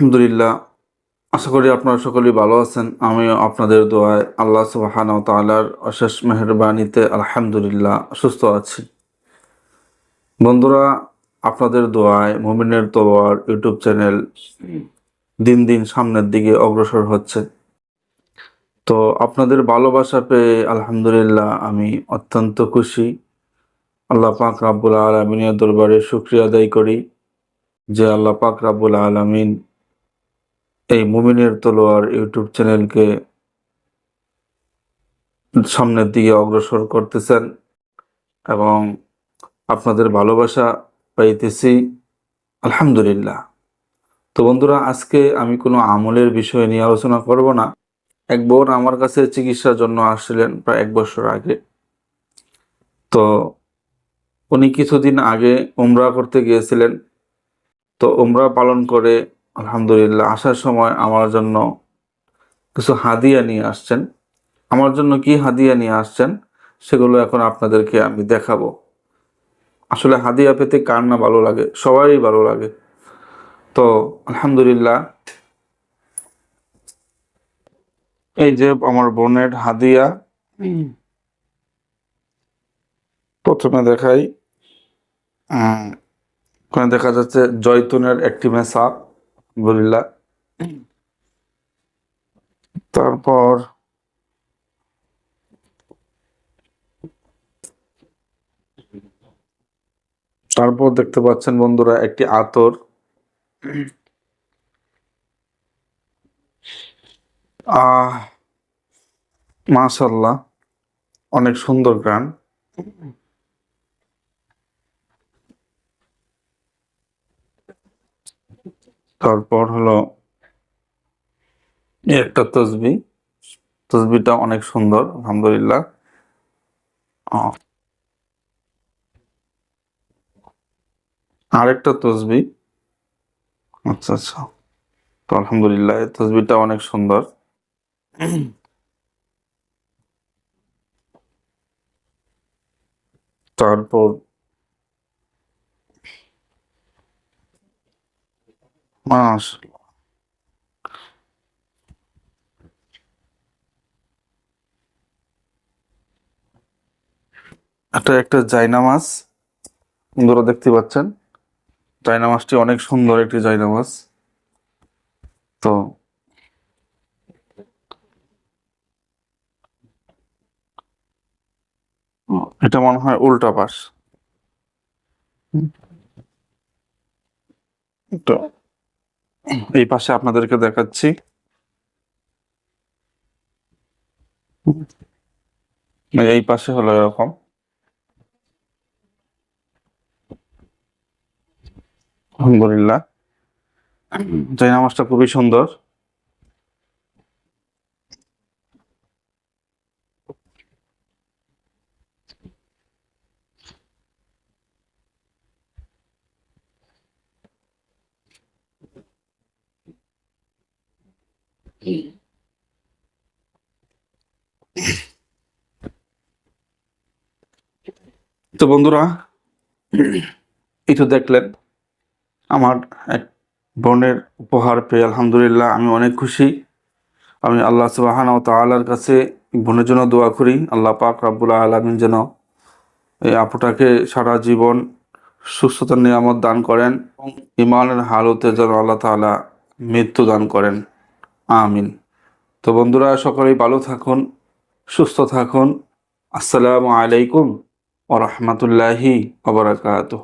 আলহামদুলিল্লাহ, আশা করি আপনারা সকলেই ভালো আছেন। আমিও আপনাদের দোয়ায় আল্লাহ সুবাহান তালার অশেষ মেহরবানিতে আলহামদুলিল্লাহ সুস্থ আছি। বন্ধুরা, আপনাদের দোয়ায় মুমিনের তোয়ার ইউটিউব চ্যানেল দিন দিন সামনের দিকে অগ্রসর হচ্ছে। তো আপনাদের ভালোবাসা পেয়ে আলহামদুলিল্লাহ আমি অত্যন্ত খুশি। আল্লাহ পাক রাব্বুল আলমিনের দরবারে শুক্রিয়া আদায় করি যে আল্লাহ পাক রাব্বুল আলমিন এই মুমিনের তলোয়ার ইউটিউব চ্যানেলকে সামনের দিকে অগ্রসর করতেছেন এবং আপনাদের ভালোবাসা পাইতেছি, আলহামদুলিল্লাহ। তো বন্ধুরা, আজকে আমি কোনো আমলের বিষয় নিয়ে আলোচনা করব না। এক বোন আমার কাছে চিকিৎসার জন্য আসছিলেন প্রায় এক বছর আগে। তো উনি কিছুদিন আগে উমরা করতে গিয়েছিলেন। তো উমরা পালন করে আলহামদুলিল্লাহ, আসার সময় আমার জন্য কিছু হাদিয়া নিয়ে আসছেন। আমার জন্য কি হাদিয়া নিয়ে আসছেন, সেগুলো এখন আপনাদেরকে আমি দেখাবো। আসলে হাদিয়া পেতে কার না ভালো লাগে? সবারই ভালো লাগে। তো আলহামদুলিল্লাহ, এই যে আমার বোনের হাদিয়া, প্রথমে দেখাই দেখা যাচ্ছে জয়তুনের একটি মেসা আলহামদুলিল্লাহ। তারপর তারপর দেখতে পাচ্ছেন বন্ধুরা একটি আতর। আহ মাশাল্লাহ অনেক সুন্দর গান। তারপর হলো একটা তসবি। তসবিটা অনেক সুন্দর, আলহামদুলিল্লাহ। আরেকটা তসবি। আচ্ছা আচ্ছা। তো আলহামদুলিল্লাহ, এই তসবিটা অনেক সুন্দর। তারপর মাস। এটা একটা জায়নামাজ বন্ধুরা দেখতে পাচ্ছেন? জায়নামাজটি অনেক সুন্দর একটি জায়নামাজ তো এটা মনে হয় উল্টা পাশ। এই পাশে আপনাদেরকে দেখাচ্ছি। এই পাশে হলো এরকম। আলহামদুলিল্লাহ। জায়নামাজটা খুবই সুন্দর। তো বন্ধুরা, এই তো দেখলেন, আমার এক বোনের উপহার পেয়ে আলহামদুলিল্লাহ আমি অনেক খুশি। আমি আল্লাহ সুবাহান ও তালার কাছে বোনের জন্য দোয়া করি, আল্লাহ পাক রাব্বুল আলমিন যেন এই আপুটাকে সারা জীবন সুস্থতার নিয়ামত দান করেন এবং ইমানের হালতে যেন আল্লাহ তাআলা মৃত্যু দান করেন। আমিন। তো বন্ধুরা সকলেই ভালো থাকুন সুস্থ থাকুন। আসসালামু আলাইকুম ও রহমতুল্লাহি ওবরাকাতুহ